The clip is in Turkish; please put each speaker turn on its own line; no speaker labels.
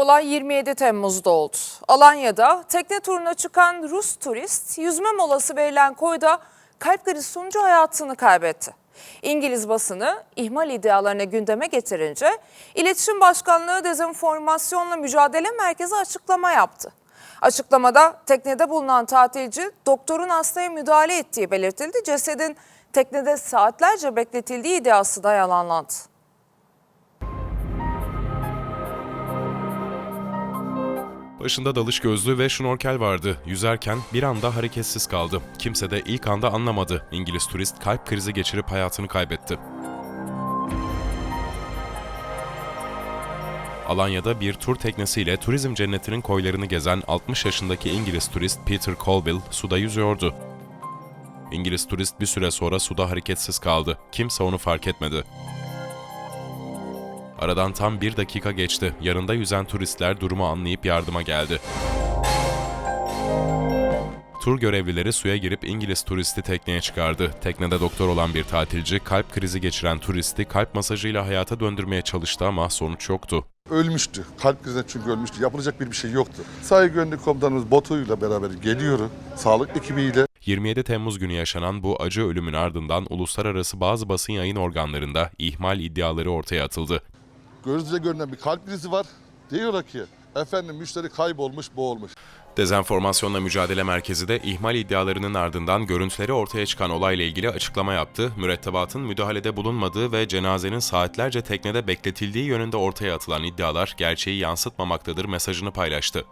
Olay 27 Temmuz'da oldu. Alanya'da tekne turuna çıkan Rus turist yüzme molası verilen koyda kalp krizi sonucu hayatını kaybetti. İngiliz basını ihmal iddialarını gündeme getirince İletişim Başkanlığı Dezenformasyonla Mücadele Merkezi açıklama yaptı. Açıklamada teknede bulunan tatilci doktorun hastaya müdahale ettiği belirtildi. Cesedin teknede saatlerce bekletildiği iddiası da yalanlandı.
Başında dalış gözlüğü ve şnorkel vardı. Yüzerken bir anda hareketsiz kaldı. Kimse de ilk anda anlamadı. İngiliz turist kalp krizi geçirip hayatını kaybetti. Alanya'da bir tur teknesiyle turizm cennetinin koylarını gezen 60 yaşındaki İngiliz turist Peter Colville suda yüzüyordu. İngiliz turist bir süre sonra suda hareketsiz kaldı. Kimse onu fark etmedi. Aradan tam bir dakika geçti. Yanında yüzen turistler durumu anlayıp yardıma geldi. Tur görevlileri suya girip İngiliz turisti tekneye çıkardı. Teknede doktor olan bir tatilci kalp krizi geçiren turisti kalp masajıyla hayata döndürmeye çalıştı ama sonuç yoktu.
ölmüştü. Kalp krizinden çünkü ölmüştü. Yapılacak bir bir şey yoktu. Sahil güvenlik komutanımız botuyla beraber geliyor. Sağlık ekibiyle
27 Temmuz günü yaşanan bu acı ölümün ardından uluslararası bazı basın yayın organlarında ihmal iddiaları ortaya atıldı.
Gözle görünen bir kalp krizi var. Diyorlar ki efendim müşteri kaybolmuş boğulmuş.
Dezenformasyonla Mücadele Merkezi de ihmal iddialarının ardından görüntüleri ortaya çıkan olayla ilgili açıklama yaptı. Mürettebatın müdahalede bulunmadığı ve cenazenin saatlerce teknede bekletildiği yönünde ortaya atılan iddialar gerçeği yansıtmamaktadır mesajını paylaştı.